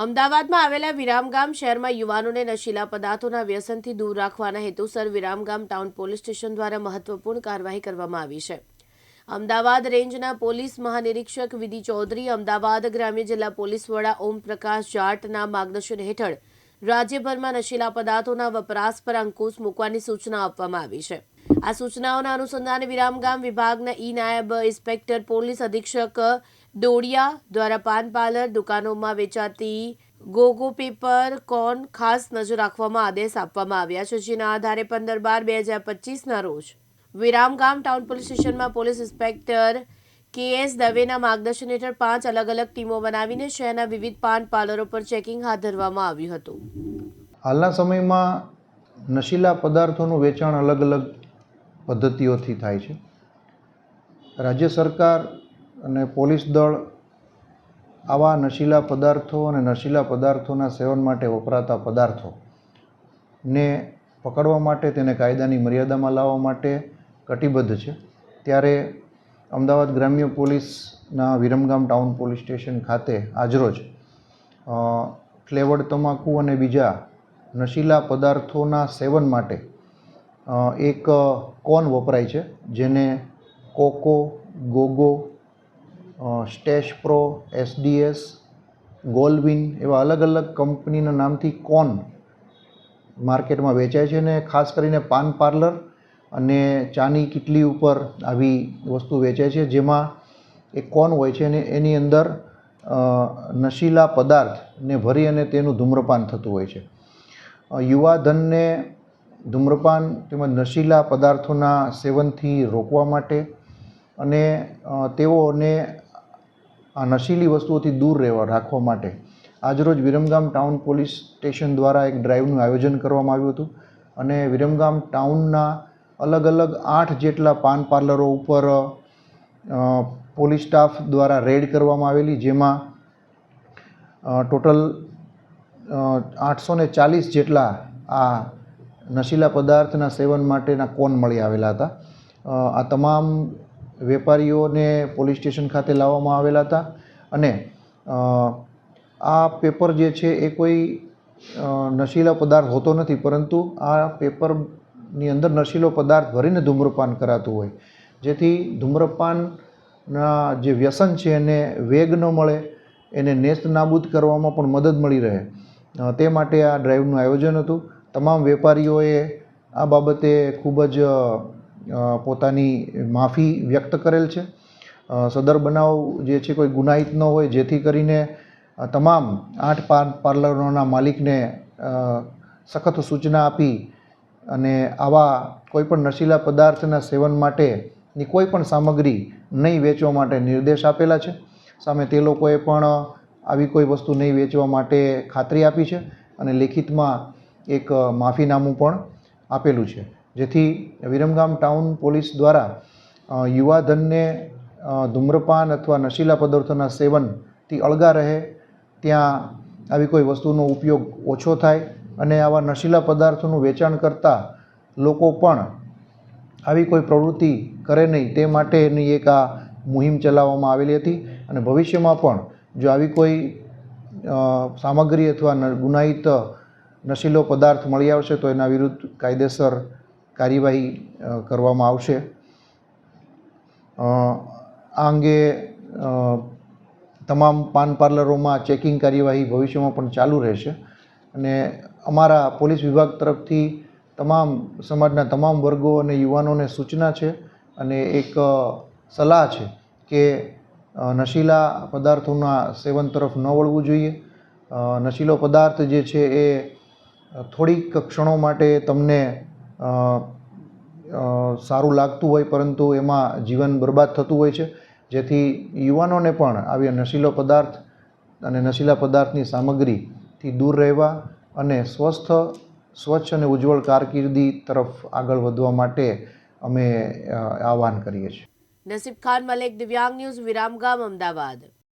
અમદાવાદમાં આવેલા વિરામગામ શહેરમાં યુવાનોને નશીલા પદાર્થોના વ્યસનથી દૂર રાખવાના હેતુસર વિરામગામ ટાઉન પોલીસ સ્ટેશન દ્વારા મહત્વપૂર્ણ કાર્યવાહી કરવામાં આવી છે. અમદાવાદ રેન્જના પોલીસ મહાનિરીક્ષક વિધિ ચૌધરી, અમદાવાદ ગ્રામ્ય જિલ્લા પોલીસ વડા ઓમ પ્રકાશ જાટના માર્ગદર્શન હેઠળ રાજ્યભરમાં નશીલા પદાર્થોના વપરાશ પર અંકુશ મૂકવાની સૂચના આપવામાં આવી છે. આ સૂચનાઓના અનુસંધાને વિરામગામ વિભાગના ઈ નાયબ ઇન્સ્પેક્ટર પોલીસ અધિક્ષક દોડિયા દ્વારા પાન પાર્લર દુકાનોમાં વેચાતી ગોગો પેપર કોન ખાસ નજર રાખવામાં આદેશ આપવામાં આવ્યા છે, જેના આધારે પંદર બાર બે હજાર પચીસના રોજ વિરામગામ ટાઉન પોલીસ સ્ટેશનમાં પોલીસ ઇન્સ્પેક્ટર કે એસ દવેના માર્ગદર્શન હેઠળ પાંચ અલગ અલગ ટીમો બનાવીને શહેરના વિવિધ પાન પાર્લરો પર ચેકિંગ હાથ ધરવામાં આવ્યું હતું. હાલના સમયમાં નશીલા પદાર્થોનું વેચાણ અલગ અલગ પદ્ધતિઓથી થાય છે. રાજ્ય સરકાર અને પોલીસ દળ આવા નશીલા પદાર્થો અને નશીલા પદાર્થોના સેવન માટે વપરાતા પદાર્થો ને પકડવા માટે તેને કાયદાની મર્યાદામાં લાવવા માટે કટિબદ્ધ છે. ત્યારે અમદાવાદ ગ્રામ્ય પોલીસના વિરમગામ ટાઉન પોલીસ સ્ટેશન ખાતે આજરોજ અ, ફ્લેવર્ડ તમાકુ અને બીજા નશીલા પદાર્થોના સેવન માટે એક કોન વપરાય છે, જેને કોકો, ગોગો સ્ટેશ પ્રો, એસડીએસ, ગોલવિન એવા અલગ અલગ કંપનીના નામથી કોન માર્કેટમાં વેચાય છે અને ખાસ કરીને પાન પાર્લર અને ચાની કિટલી ઉપર આવી વસ્તુ વેચાય છે, જેમાં એક કોન હોય છે અને એની અંદર નશીલા પદાર્થને ભરી અને તેનું ધૂમ્રપાન થતું હોય છે. યુવા યુવાધનને ધૂમ્રપાન તેમજ નશીલા પદાર્થોના સેવનથી રોકવા માટે અને તેઓને આ નશીલી વસ્તુઓથી દૂર રહેવા, રાખવા માટે. આજરોજ વિરમગામ ટાઉન પોલીસ સ્ટેશન દ્વારા એક ડ્રાઈવનું આયોજન કરવામાં આવ્યું હતું અને વિરમગામ ટાઉનના અલગ અલગ આઠ જેટલા પાન પાર્લરો ઉપર પોલીસ સ્ટાફ દ્વારા રેડ કરવામાં આવેલી, જેમાં ટોટલ આઠસો ચાલીસ જેટલા આ નશીલા પદાર્થના સેવન માટેના કોન મળી આવેલા હતા. આ તમામ વેપારીઓને પોલીસ સ્ટેશન ખાતે લાવવામાં આવેલા હતા અને આ પેપર જે છે એ કોઈ નશીલા પદાર્થ હોતો નથી, પરંતુ આ પેપરની અંદર નશીલો પદાર્થ ભરીને ધૂમ્રપાન કરાતું હોય. જેથી ધૂમ્રપાનના જે વ્યસન છે એને વેગ ન મળે, એને નેસ્ત નાબૂદ કરવામાં પણ મદદ મળી રહે. તે માટે આ ડ્રાઈવનું આયોજન હતું. તમામ વેપારીઓએ આ બાબતે ખૂબ જ પોતાની માફી વ્યક્ત કરેલ છે. સદર બનાવ જે છે કોઈ ગુનાહિત ન હોય, જેથી કરીને તમામ આઠ પાન પાર્લરોના માલિકને સખત સૂચના આપી અને આવા કોઈપણ નશીલા પદાર્થના સેવન માટેની કોઈ પણ સામગ્રી નહીં વેચવા માટે નિર્દેશ આપેલા છે. સામે તે લોકોએ પણ આવી કોઈ વસ્તુ નહીં વેચવા માટે ખાતરી આપી છે અને લેખિતમાં એક માફીનામું પણ આપેલું છે. જેથી વિરમગામ ટાઉન પોલીસ દ્વારા યુવાધનને ધૂમ્રપાન અથવા નશીલા પદાર્થોના સેવનથી અળગા રહે, ત્યાં આવી કોઈ વસ્તુનો ઉપયોગ ઓછો થાય અને આવા નશીલા પદાર્થોનું વેચાણ કરતા લોકો પણ આવી કોઈ પ્રવૃત્તિ કરે નહીં, તે માટેની એક આ મુહિમ ચલાવવામાં આવેલી હતી. અને ભવિષ્યમાં પણ જો આવી કોઈ સામગ્રી અથવા ગુનાહિત નશીલો પદાર્થ મળી આવશે તો એના વિરુદ્ધ કાયદેસર કાર્યવાહી કરવામાં આવશે. આ અંગે તમામ પાન પાર્લરોમાં ચેકિંગ કાર્યવાહી ભવિષ્યમાં પણ ચાલુ રહેશે. અને અમારા પોલીસ વિભાગ તરફથી તમામ સમાજના તમામ વર્ગો અને યુવાનોને સૂચના છે અને એક સલાહ છે કે નશીલા પદાર્થોના સેવન તરફ ન વળવું જોઈએ. નશીલો પદાર્થ જે છે એ થોડીક ક્ષણો માટે તમને સારું લાગતું હોય, પરંતુ એમાં જીવન બરબાદ થતું હોય છે. જેથી યુવાનોને પણ આવી નશીલો પદાર્થ અને નશીલા પદાર્થની સામગ્રીથી દૂર રહેવા અને સ્વસ્થ, સ્વચ્છ અને ઉજ્જવળ કારકિર્દી તરફ આગળ વધવા માટે અમે આહ્વાન કરીએ છીએ. નસીબ ખાન, મલેક દિવ્યાંગ ન્યૂઝ વિરામગામ અમદાવાદ.